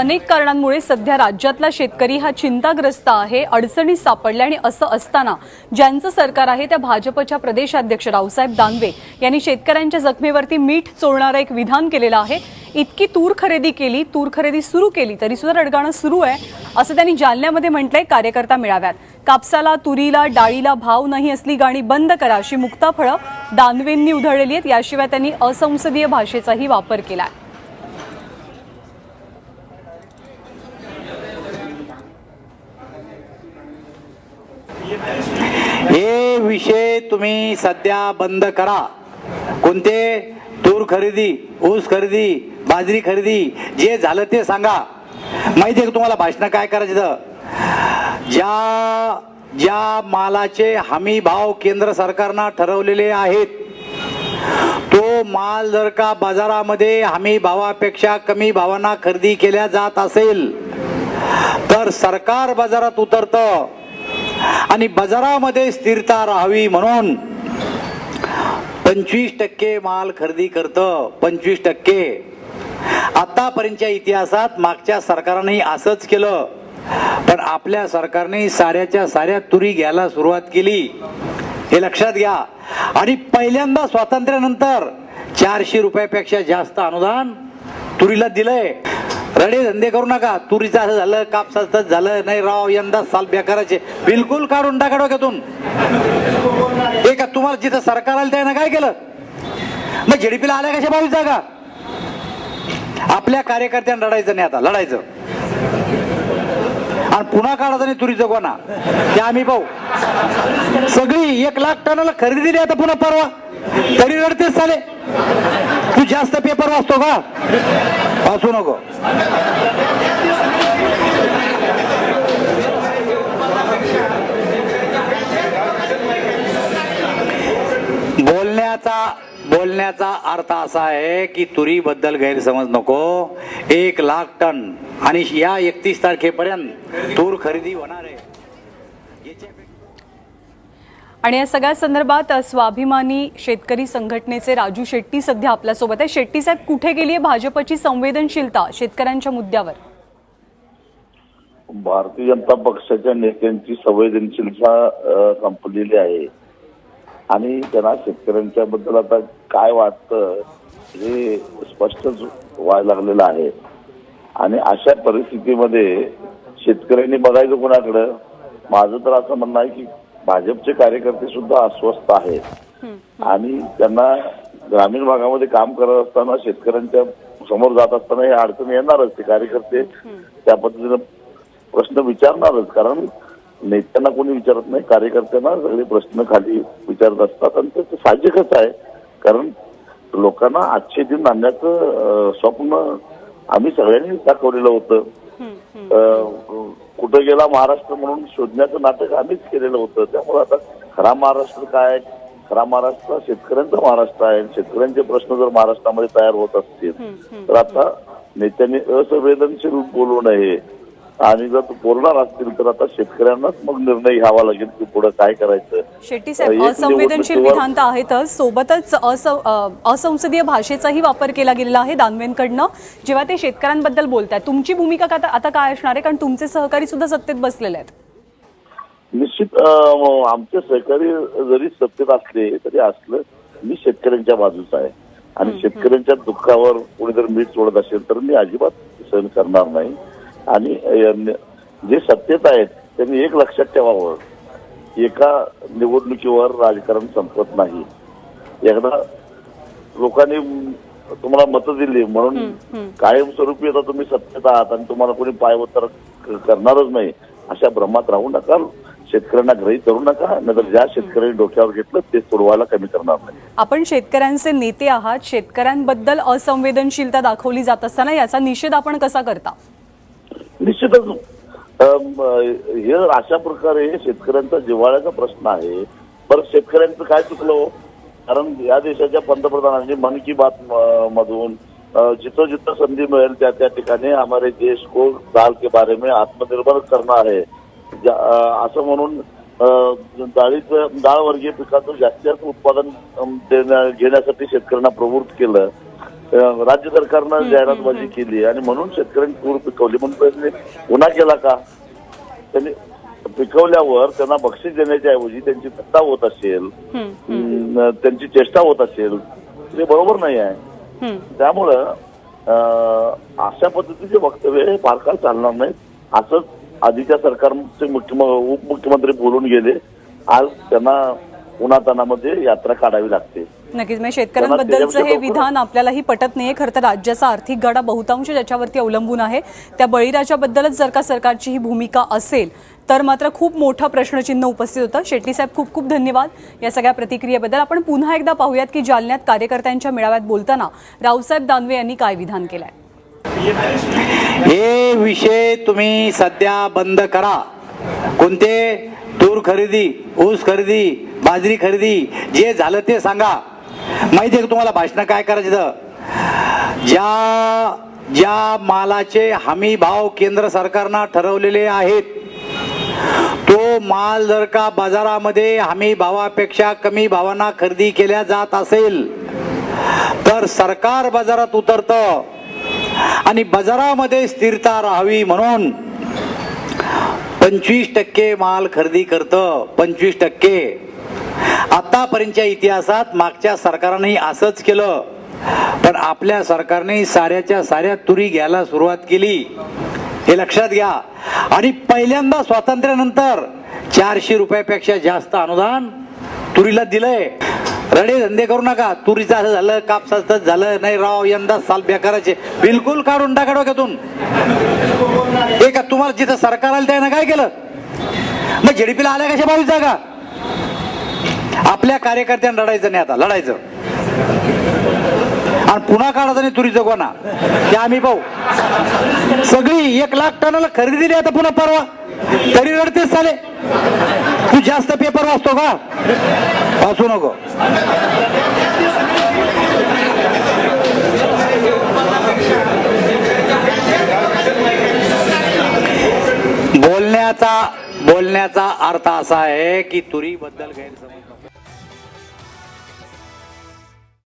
अनेक कारणांमुळे सध्या राज्यातला शेतकरी हा चिंताग्रस्त आहे अडचणीत सापडल्या आणि असं असताना ज्यांचं सरकार आहे त्या भाजपच्या प्रदेशाध्यक्ष रावसाहेब दानवे यांनी शेतकऱ्यांच्या जखमेवरती मीठ चोळणारं एक विधान केलेलं आहे. इतकी तूर खरेदी केली तूर खरेदी सुरू केली तरी सुद्धा रडगाणं सुरू आहे असं त्यांनी जालन्यामध्ये म्हटलंय कार्यकर्ता मेळाव्यात. कापसाला तुरीला डाळीला भाव नाही असली गाणी बंद करा अशी मुक्ताफळं दानवेंनी उधळलेली आहेत. याशिवाय त्यांनी असंसदीय भाषेचाही वापर केला आहे विषय तुम्ही सध्या बंद करा. कोणते? तूर खरेदी ऊस खरेदी बाजरी खरेदी जे झालं ते सांगा. माहिती आहे का तुम्हाला भाषण काय करायचं ज्या ज्या मालाचे हमी भाव केंद्र सरकारनं ठरवलेले आहेत तो माल जर का बाजारामध्ये हमी भावापेक्षा कमी भावांना खरेदी केल्या जात असेल तर सरकार बाजारात उतरतं. आणि बाजारामध्ये स्थिरता राहावी म्हणून पंचवीस टक्के माल खरेदी करतं पंचवीस टक्के. आतापर्यंतच्या इतिहासात मागच्या सरकारने असंच केलं पण आपल्या सरकारने साऱ्याच्या साऱ्या तुरी घ्यायला सुरुवात केली. हे लक्षात घ्या. आणि पहिल्यांदा स्वातंत्र्यानंतर चारशे रुपयापेक्षा जास्त अनुदान तुरीला दिलंय. रडे धंदे करू नका. तुरीचं असं झालं कापसाचं झालं नाही राव यंदा साल बेकाराचे बिलकुल काढून टाका डोक्यातून. हे का तुम्हाला जिथं सरकार आलं त्यानं काय केलं? मग झेडपीला आल्या कशा बावीस जागा? आपल्या कार्यकर्त्यांना लढायचं नाही आता लढायचं. आणि पुन्हा काढायचं नाही तुरीचं कोणा ते आम्ही पाहू. सगळी एक लाख टनाला खरेदी दिली आता पुन्हा परवा. तरी रडतेच चाले तू जास्त पेपर वाचतो का? वाचू नको. बोलण्याचा बोलण्याचा अर्थ असा आहे की तुरीबद्दल गैरसमज नको. एक लाख टन आणि या एकतीस तारखेपर्यंत तूर खरेदी होणार आहे. आणि या सगळ्या संदर्भात स्वाभिमानी शेतकरी संघटनेचे राजू शेट्टी सध्या आपल्यासोबत आहे शेट्टी साहेब कुठे गेली आहे भाजपची संवेदनशीलता शेतकऱ्यांच्या मुद्द्यावर? भारतीय जनता पक्षाच्या नेत्यांची संवेदनशीलता संपलेली आहे. आणि त्यांना शेतकऱ्यांच्या बद्दल आता काय वाटतं हे स्पष्टच व्हायला लागलेलं आहे. आणि अशा परिस्थितीमध्ये शेतकऱ्यांनी बघायचं कोणाकडं? माझं तर असं म्हणणं आहे की भाजपचे कार्यकर्ते सुद्धा अस्वस्थ आहेत. आणि त्यांना ग्रामीण भागामध्ये काम करत असताना शेतकऱ्यांच्या समोर जात असताना हे अडचण येणारच. ते कार्यकर्ते त्या पद्धतीनं प्रश्न विचारणारच. कारण नेत्यांना कोणी विचारत नाही. कार्यकर्त्यांना सगळे प्रश्न खाली विचारत असतात. आणि ते साहजिकच आहे. कारण लोकांना आजचे दिन आणण्याचं स्वप्न आम्ही सगळ्यांनी दाखवलेलं होतं. कुठं गेला महाराष्ट्र म्हणून शोधण्याचं नाटक आम्हीच केलेलं होतं. त्यामुळे आता खरा महाराष्ट्र काय? खरा महाराष्ट्र शेतकऱ्यांचा महाराष्ट्र आहे. शेतकऱ्यांचे प्रश्न जर महाराष्ट्रामध्ये तयार होत असतील तर आता नेत्यांनी असंवेदनशील बोलू नये. आणि जर तो बोलणार असतील तर आता शेतकऱ्यांनाच मग निर्णय घ्यावा लागेल की पुढे काय करायचं. शेट्टी साहेब असंवेदनशील तर आहेतच. सोबतच असंसदीय भाषेचाही वापर केला गेलेला आहे दानवेंकडनं. जेव्हा ते शेतकऱ्यांबद्दल बोलतात तुमची भूमिका का- आता काय असणार आहे? कारण तुमचे सहकारी सुद्धा सत्तेत बसलेले आहेत. निश्चित आमचे सहकारी जरी सत्तेत असले तरी असलं मी शेतकऱ्यांच्या बाजूचा आहे. आणि शेतकऱ्यांच्या दुःखावर कोणी जर मीठ सोडत असेल तर मी अजिबात सहन करणार नाही. आणि जे सत्तेत आहेत त्यांनी एक लक्षात ठेवावं. एका निवडणुकीवर राजकारण संपत नाही. एकदा लोकांनी तुम्हाला मतं दिली म्हणून कायमस्वरूपी आता तुम्ही सत्तेत आहात आणि तुम्हाला कोणी पायवतर करणारच नाही अशा भ्रमात राहू नका. शेतकऱ्यांना ग्रहित करू नका नाहीतर ज्या शेतकऱ्यांनी डोक्यावर घेतलं ते सोडवायला कमी करणार नाही. आपण शेतकऱ्यांचे नेते आहात शेतकऱ्यांबद्दल असंवेदनशीलता दाखवली जात असताना याचा निषेध आपण कसा करता? निश्चितच हे अशा प्रकारे शेतकऱ्यांचा जिव्हाळ्याचा प्रश्न आहे. बरं शेतकऱ्यांचं काय चुकलं हो? कारण या देशाच्या पंतप्रधानांनी मन की बात म- मधून जिथं जिथं संधी मिळेल त्या त्या ठिकाणी हमारे देश को दाल के बारे में आत्मनिर्भर करणार आहे. ज्या- असं म्हणून डाळीचं डाळ वर्गीय पिकाचं जास्तीत जास्त उत्पादन देण्या- घेण्यासाठी शेतकऱ्यांना प्रवृत्त केलं. राज्य सरकारनं जाहिरातबाजी केली आणि म्हणून शेतकऱ्यांनी तूर पिकवली. म्हणून त्यांनी गुन्हा केला का? त्यांनी पिकवल्यावर त्यांना बक्षीस देण्याच्या ऐवजी त्यांची थट्टा होत असेल त्यांची चेष्टा होत असेल ते बरोबर नाही आहे. त्यामुळं अशा पद्धतीचे वक्तव्य हे फार काळ चालणार नाहीत. असंच आधीच्या सरकारचे मुख्यम उपमुख्यमंत्री बोलून गेले. आज त्यांना उन्हातानामध्ये यात्रा काढावी लागते. नक्कीच. म्हणजे शेतकऱ्यांबद्दलचं हे विधान आपल्यालाही पटत नाहीये. खरं तर राज्याचा आर्थिक गाडा बहुतांश ज्याच्यावरती अवलंबून आहे. त्या बळीराजाबद्दलच जर का सरकारची ही भूमिका असेल तर मात्र खूप मोठं प्रश्नचिन्ह उपस्थित होतं. शेट्टी साहेब खूप खूप धन्यवाद. या सगळ्या प्रतिक्रियेबद्दल आपण पुन्हा एकदा पाहूयात की जालन्यात कार्यकर्त्यांच्या मेळाव्यात बोलताना रावसाहेब दानवे यांनी काय विधान केलंय? हे विषय तुम्ही सध्या बंद करा. कोणते तूर खरेदी ऊस खरेदी बाजरी खरेदी जे झालं ते सांगा. माहिती आहे का तुम्हाला भाषण काय करायचं ज्या ज्या मालाचे हमी भाव केंद्र सरकारनं ठरवलेले आहेत तो माल जर का बाजारामध्ये हमी भावापेक्षा कमी भावांना खरेदी केल्या जात असेल तर सरकार बाजारात उतरतं आणि बाजारामध्ये स्थिरता राहावी म्हणून पंचवीस टक्के माल खरेदी करतं. पंचवीस टक्के. आतापर्यंतच्या इतिहासात मागच्या सरकारने असंच केलं. पण आपल्या सरकारने साऱ्याच्या साऱ्या तुरी घ्यायला सुरुवात केली. हे लक्षात घ्या. आणि पहिल्यांदा स्वातंत्र्यानंतर चारशे रुपयापेक्षा जास्त अनुदान तुरीला दिलंय. रडे धंदे करू नका. तुरीचं असं झालं कापसाचं झालं नाही राव यंदा साल बेकाराचे. बिलकुल काढून टाका डोक्यातून. हे का तुम्हाला जिथं सरकार आलं त्यानं काय केलं? मग झेडपीला आल्या कशा बावीस जागा? आपल्या कार्यकर्त्यांना लढायचं नाही आता लढायचं. आणि पुन्हा काढायचं नाही तुरीचं कोणा ते आम्ही पाहू. सगळी एक लाख टनाला खरेदी दिली आता पुन्हा परवा. तरी रडतेच चाले तू जास्त पेपर वाचतो का? वाचू नको. बोलण्याचा बोलण्याचा अर्थ असा आहे की तुरीबद्दल गैरसमज